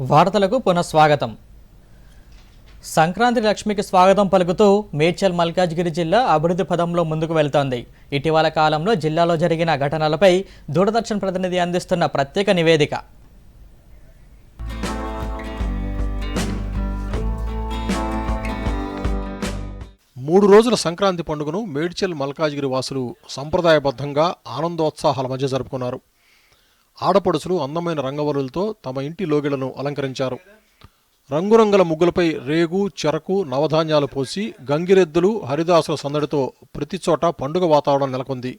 వార్తలకు పునఃస్వాగతం. సంక్రాంతి లక్ష్మికి స్వాగతం పలుకుతూ మేడ్చల్ మల్కాజ్గిరి జిల్లా అభివృద్ధి పదంలో ముందుకు వెళ్తోంది. ఇటీవల కాలంలో జిల్లాలో జరిగిన ఘటనలపై దూరదర్శన్ ప్రతినిధి అందిస్తున్న ప్రత్యేక నివేదిక. మూడు రోజుల సంక్రాంతి పండుగను మేడ్చల్ మల్కాజ్గిరి వాసులు సంప్రదాయబద్ధంగా ఆనందోత్సాహాల మధ్య జరుపుకున్నారు. ఆడపడుసులు అందమైన రంగవల్లులతో తమ ఇంటి లోగిళ్ళను అలంకరించారు. రంగురంగుల ముగ్గులపై రేగు చెరకు నవధాన్యాలు పోసి గంగిరెద్దులు హరిదాసుల సందడితో ప్రతి చోట పండుగ వాతావరణం నెలకొంది.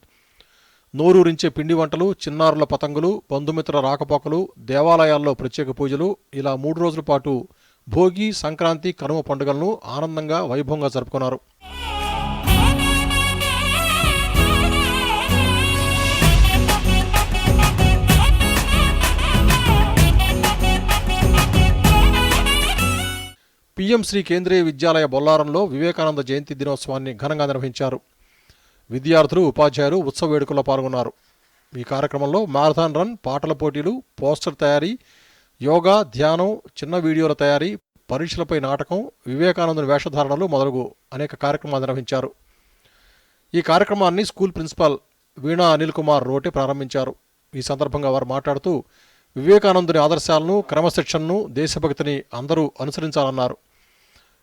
నోరూరించే పిండి వంటలు చిన్నారుల పతంగులు బంధుమిత్రుల రాకపోకలు దేవాలయాల్లో ప్రత్యేక పూజలు ఇలా మూడు రోజుల పాటు భోగి సంక్రాంతి కనుమ పండుగలను ఆనందంగా వైభవంగా జరుపుకున్నారు. పిఎం శ్రీ కేంద్రీయ విద్యాలయ బొల్లారంలో వివేకానంద జయంతి దినోత్సవాన్ని ఘనంగా నిర్వహించారు. విద్యార్థులు ఉపాధ్యాయులు ఉత్సవ వేడుకల్లో పాల్గొన్నారు. ఈ కార్యక్రమంలో మారథాన్ రన్ పాటల పోటీలు పోస్టర్ తయారీ యోగా ధ్యానం చిన్న వీడియోల తయారీ పరీక్షలపై నాటకం వివేకానందుని వేషధారణలు మొదలగు అనేక కార్యక్రమాలు నిర్వహించారు. ఈ కార్యక్రమాన్ని స్కూల్ ప్రిన్సిపాల్ వీణా అనిల్ కుమార్ రోటే ప్రారంభించారు. ఈ సందర్భంగా వారు మాట్లాడుతూ వివేకానందుని ఆదర్శాలను క్రమశిక్షణను దేశభక్తిని అందరూ అనుసరించాలన్నారు.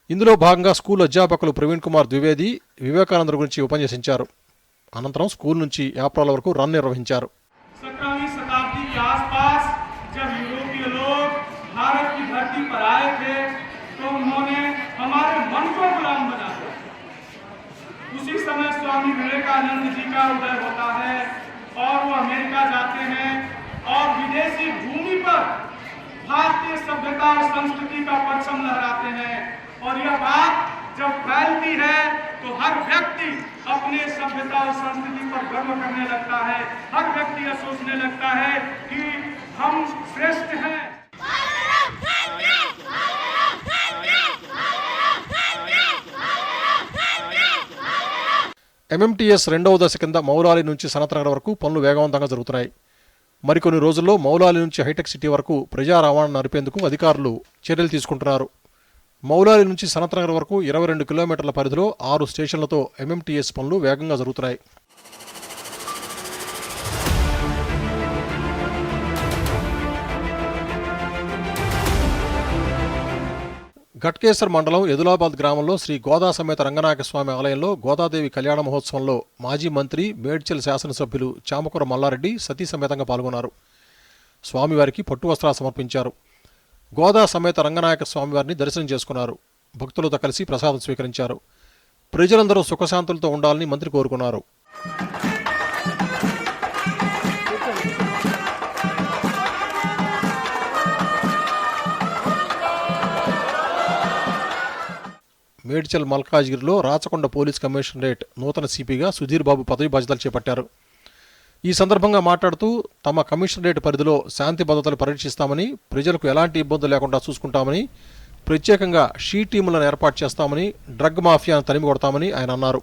ఇందులో భాగంగా స్కూల్ అధ్యాపకులు ప్రవీణ్ కుమార్ ద్వివేది వివేకానంద గురించి ఉపన్యసించారు అనంతరం స్కూల్ నుంచి ఏప్రిల్ వరకు రన్ నిర్వహించారు सत्रहवीं शताब्दी के आसपास जब यूरोपीय लोग भारत की धरती पर आए थे तो उन्होंने हमारे मन को गुलाम बना दिया उसी समय स्वामी विवेकानंद जी का उदय होता है और वो अमेरिका जाते हैं और विदेशी भूमि पर भारतीय सभ्यता और संस्कृति का परचम लहराते हैं और यह बात जब फैलती है तो हर व्यक्ति अपने सभ्यता और संस्कृति पर गर्व करने लगता है हर व्यक्ति यह सोचने लगता है कि हम श्रेष्ठ हैं ఎంఎంటీఎస్ రెండవ దశ కింద మౌలాలి నుంచి సనత్నగర్ వరకు పనులు వేగవంతంగా జరుగుతున్నాయి మరికొన్ని రోజుల్లో మౌలాలి నుంచి హైటెక్ సిటీ వరకు ప్రజా రవాణా నడిపేందుకు అధికారులు చర్యలు తీసుకుంటున్నారు మౌలాలి నుంచి సనత్నగర్ వరకు ఇరవై రెండు కిలోమీటర్ల పరిధిలో ఆరు స్టేషన్లతో ఎంఎంటీఎస్ పనులు వేగంగా జరుగుతున్నాయి. ఘట్కేశ్వర్ మండలం ఎదులాబాద్ గ్రామంలో శ్రీ గోదా సమేత రంగనాయకస్వామి ఆలయంలో గోదాదేవి కళ్యాణ మహోత్సవంలో మాజీ మంత్రి మేడ్చల్ శాసనసభ్యులు చామకూర మల్లారెడ్డి సతీ సమేతంగా పాల్గొన్నారు. స్వామివారికి పట్టు వస్త్రాలు సమర్పించారు. గోదా సమేత రంగనాయక స్వామివారిని దర్శనం చేసుకున్నారు. భక్తులతో కలిసి ప్రసాదం స్వీకరించారు. ప్రజలందరూ సుఖశాంతులతో ఉండాలని మంత్రి కోరుకున్నారు. మేడ్చల్ మల్కాజ్గిరిలో రాచకొండ పోలీస్ కమిషనరేట్ నూతన సిపిగా సుధీర్ బాబు పదవి బాధ్యతలు చేపట్టారు. ఈ సందర్భంగా మాట్లాడుతూ తమ కమిషనరేట్ పరిధిలో శాంతి భద్రతలు పరీక్షిస్తామని ప్రజలకు ఎలాంటి ఇబ్బందులు లేకుండా చూసుకుంటామని ప్రత్యేకంగా షీ టీములను ఏర్పాటు చేస్తామని డ్రగ్ మాఫియాను తరిమి కొడతామని ఆయన అన్నారు.